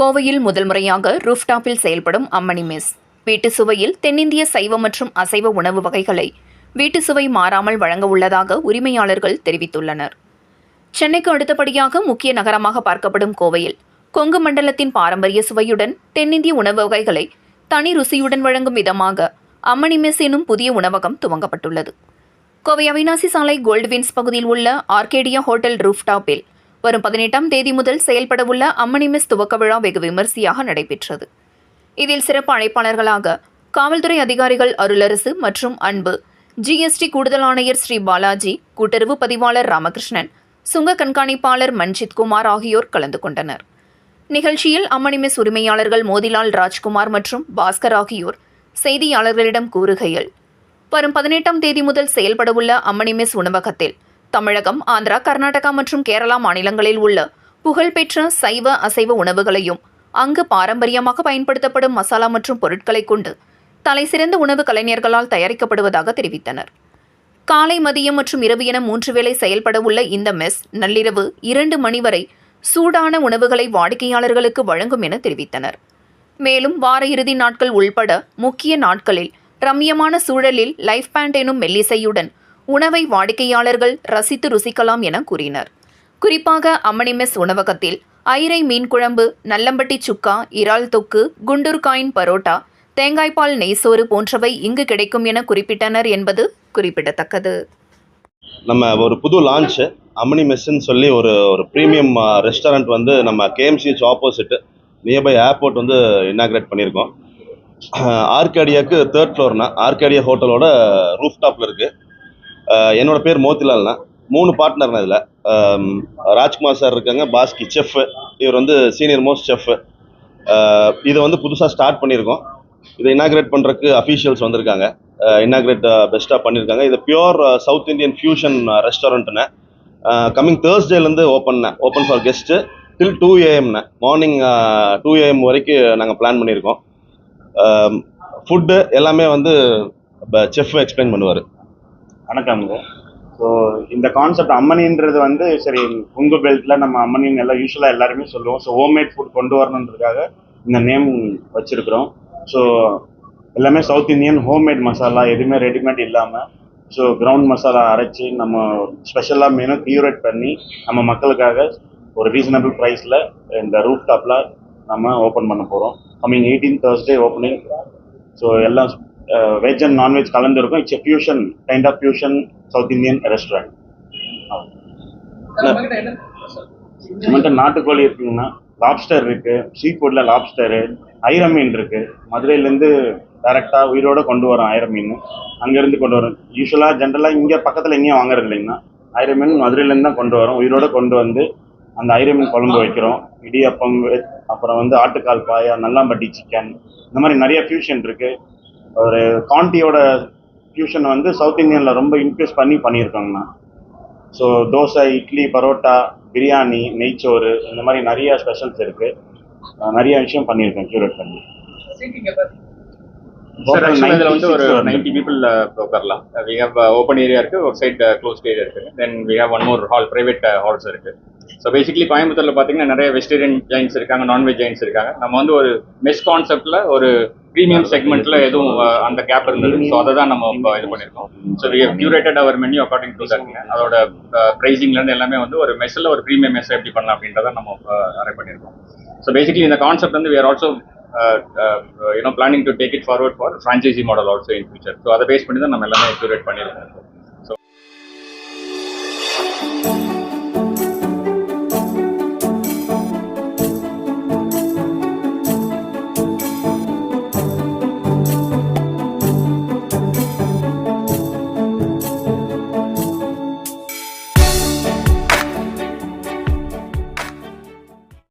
கோவையில் முதல் முறையாக ரூஃப்டாப்பில் செயல்படும் அம்மணி மெஸ். வீட்டு சுவையில் தென்னிந்திய சைவ மற்றும் அசைவ உணவு வகைகளை வீட்டு சுவை மாறாமல் வழங்க உள்ளதாக உரிமையாளர்கள் தெரிவித்துள்ளனர். சென்னைக்கு அடுத்தபடியாக முக்கிய நகரமாக பார்க்கப்படும் கோவையில் கொங்கு மண்டலத்தின் பாரம்பரிய சுவையுடன் தென்னிந்திய உணவு வகைகளை தனி ருசியுடன் வழங்கும் விதமாக அம்மணி மெஸ் எனும் புதிய உணவகம் துவங்கப்பட்டுள்ளது. கோவை அவினாசி சாலை கோல்டுவின்ஸ் பகுதியில் உள்ள ஆர்கேடியா ஹோட்டல் ரூஃப்டாப்பில் வரும் பதினெட்டாம் தேதி முதல் செயல்படவுள்ள அம்மணிமிஸ் துவக்க விழா வெகு விமரிசையாக நடைபெற்றது. இதில் சிறப்பு அழைப்பாளர்களாக காவல்துறை அதிகாரிகள் அருளரசு மற்றும் அன்பு ஜிஎஸ்டி கூடுதல் ஆணையர் ஸ்ரீ பாலாஜி கூட்டுறவு பதிவாளர் ராமகிருஷ்ணன் சுங்க கண்காணிப்பாளர் மன்ஜித் குமார் ஆகியோர் கலந்து கொண்டனர். நிகழ்ச்சியில் அம்மணி மெஸ் உரிமையாளர்கள் மோதிலால் ராஜ்குமார் மற்றும் பாஸ்கர் ஆகியோர் செய்தியாளர்களிடம் கூறுகையில் வரும் பதினெட்டாம் தேதி முதல் செயல்படவுள்ள அம்மணி மெஸ் உணவகத்தில் தமிழகம் ஆந்திரா கர்நாடகா மற்றும் கேரளா மாநிலங்களில் உள்ள புகழ்பெற்ற சைவ அசைவ உணவுகளையும் அங்கு பாரம்பரியமாக பயன்படுத்தப்படும் மசாலா மற்றும் பொருட்களை கொண்டு தலைசிறந்த உணவு கலைஞர்களால் தயாரிக்கப்படுவதாக தெரிவித்தனர். காலை மதியம் மற்றும் இரவு என மூன்று வேளை செயல்பட உள்ள இந்த மெஸ் நள்ளிரவு இரண்டு மணி வரை சூடான உணவுகளை வாடிக்கையாளர்களுக்கு வழங்கும் என தெரிவித்தனர். மேலும் வார இறுதி நாட்கள் உள்பட முக்கிய நாட்களில் ரம்மியமான சூழலில் லைஃப் பேண்ட் எனும் மெல்லிசையுடன் உணவை வாடிக்கையாளர்கள் ரசித்து ருசிக்கலாம் என கூறினர். குறிப்பாக அம்மணி மெஸ் உணவகத்தில் ஐரை மீன் குழம்பு நல்லம்பட்டி சுக்கா இறால் தொக்கு குண்டூர் காயின் பரோட்டா தேங்காய்பால் நெய்சோறு போன்றவை இங்கு கிடைக்கும் என குறிப்பிட்டனர் என்பது குறிப்பிடத்தக்கது. நம்ம ஒரு புது லான்ச்சு அம்மணி மெஸ்ஸுன்னு சொல்லி ஒரு ஒரு ப்ரீமியம் ரெஸ்டாரண்ட் வந்து நம்ம கேஎம்சிஹெச் ஆப்போசிட் நியர்பை ஏர்போர்ட் வந்து இனாக்ரேட் பண்ணியிருக்கோம். ஆர்கேடியாவுக்கு தேர்ட் ஃப்ளோர்னா ஆர்கேடியா ஹோட்டலோட ரூஃப் டாப்பில் இருக்குது என்னோட பேர் மோத்திலால்னா மூணு பார்ட்னர்னா இதில். ராஜ்குமார் சார் இருக்காங்க பாஸ்கி செஃப் இவர் வந்து சீனியர் மோஸ்ட் செஃப் இதை வந்து புதுசாக ஸ்டார்ட் பண்ணியிருக்கோம். இதை இனாக்ரேட் பண்ணுறக்கு அஃபீஷியல்ஸ் வந்திருக்காங்க. இனாக்ரேட் பெஸ்ட்டாக பண்ணியிருக்காங்க. இது பியோர் சவுத் இந்தியன் ஃபியூஷன் ரெஸ்டாரண்ட்னு கம்மிங் தேர்ஸ்டேலேருந்து ஓப்பன்னேன் open for guest till two ஏஎம்னு morning two AM வரைக்கும் நாங்கள் பிளான் பண்ணியிருக்கோம். ஃபுட்டு எல்லாமே வந்து செஃப் எக்ஸ்பிளைன் பண்ணுவார். வணக்கம்ங்க ஸோ இந்த கான்செப்ட் அம்மனின்றது வந்து சரி உங்க பெல்ட்ல நம்ம அம்மனின்னு எல்லாம் யூஸ்வலாக எல்லாருமே சொல்லுவோம். ஸோ ஹோம்மேட் ஃபுட் கொண்டு வரணுன்றதுக்காக இந்த நேம் வச்சிருக்கிறோம். ஸோ எல்லாமே சவுத் இந்தியன் ஹோம்மேட் மசாலா எதுவுமே ரெடிமேட் இல்லாமல் ஸோ கிரவுண்ட் மசாலா அரைச்சி நம்ம ஸ்பெஷலாக மெனு கியூரேட் பண்ணி நம்ம மக்களுக்காக ஒரு ரீசனபிள் ப்ரைஸில் இந்த ரூஃப் டாப்பில் நம்ம ஓப்பன் பண்ண போகிறோம் coming eighteen Thursday opening so எல்லாம் veg and non veg கலந்துருக்கும். It's fusion kind of fusion South Indian restaurant நம்மகிட்ட நாட்டுக்கோழி இருக்குங்கன்னா லாப்ஸ்டர் இருக்கு. சீ ஃபுட்ல லாப்ஸ்டரு ஐர மீன் இருக்கு. மதுரையிலேருந்து டைரெக்டாக உயிரோட கொண்டு வரோம் ஐர மீன். அங்கேருந்து கொண்டு வரோம். யூஸ்வலாக ஜென்ரலாக இங்கே பக்கத்தில் எங்கேயும் வாங்குறது இல்லைங்கன்னா ஐர மீன் மதுரையிலேருந்து தான் கொண்டு வரோம். உயிரோட கொண்டு வந்து அந்த ஐர மீன் குழம்பு வைக்கிறோம். இடியப்பம் அப்புறம் வந்து ஆட்டுக்கால் பாயா நல்லாம்பட்டி சிக்கன் இந்த மாதிரி நிறைய ஃபியூஷன் இருக்கு. ஒரு காண்டியோட ஃபியூஷன் வந்து சவுத் இந்தியனில் ரொம்ப இன்க்ரீஸ் பண்ணி பண்ணியிருக்காங்கண்ணா ஸோ தோசை இட்லி பரோட்டா பிரியாணி நெய்ச்சோறு இந்த மாதிரி நிறைய ஸ்பெஷல்ஸ் இருக்கு. நிறைய விஷயம் பண்ணியிருக்கேன் கியூரேட் பண்ணி. இதில் வந்து ஒரு 96 வருது. நைன்டி பீப்புள் உட்காரலாம் வி ஹவ் ஓப்பன் ஏரியா இருக்கு ஒரு சைட் க்ளோஸ்ட் ஏரியா இருக்கு. Then we have one more hall private halls இருக்கு. ஸோ பேசிக்கலி கோயம்புத்தூர்ல பார்த்தீங்கன்னா நிறைய வெஜிடேரியன் ஜெயின்ஸ் இருக்காங்க நான்வெஜ் ஜெயின்ஸ் இருக்காங்க. நம்ம வந்து ஒரு மெஸ் கான்செப்ட்ல ஒரு ப்ரீமியம் செக்மெண்ட்ல எதுவும் அந்த கேப் இருந்தது. ஸோ அதை தான் நம்ம இப்போ இது பண்ணியிருக்கோம் so we have curated our menu according to that அதோட ப்ரைஸிங்ல இருந்து எல்லாமே வந்து ஒரு மெஸ்ஸில் ஒரு ப்ரீமியம் மெஸ் எப்படி பண்ணலாம் அப்படின்றத நம்ம அரேஞ்ச் பண்ணியிருக்கோம் ஸோ பேசிக்கலி இந்த கான்செப்ட் வந்து we are also you know planning to take it forward for franchisee model also in future so அதை பேஸ் பண்ணி தான் நம்ம எல்லாமே கியூரேட் பண்ணியிருக்கோம்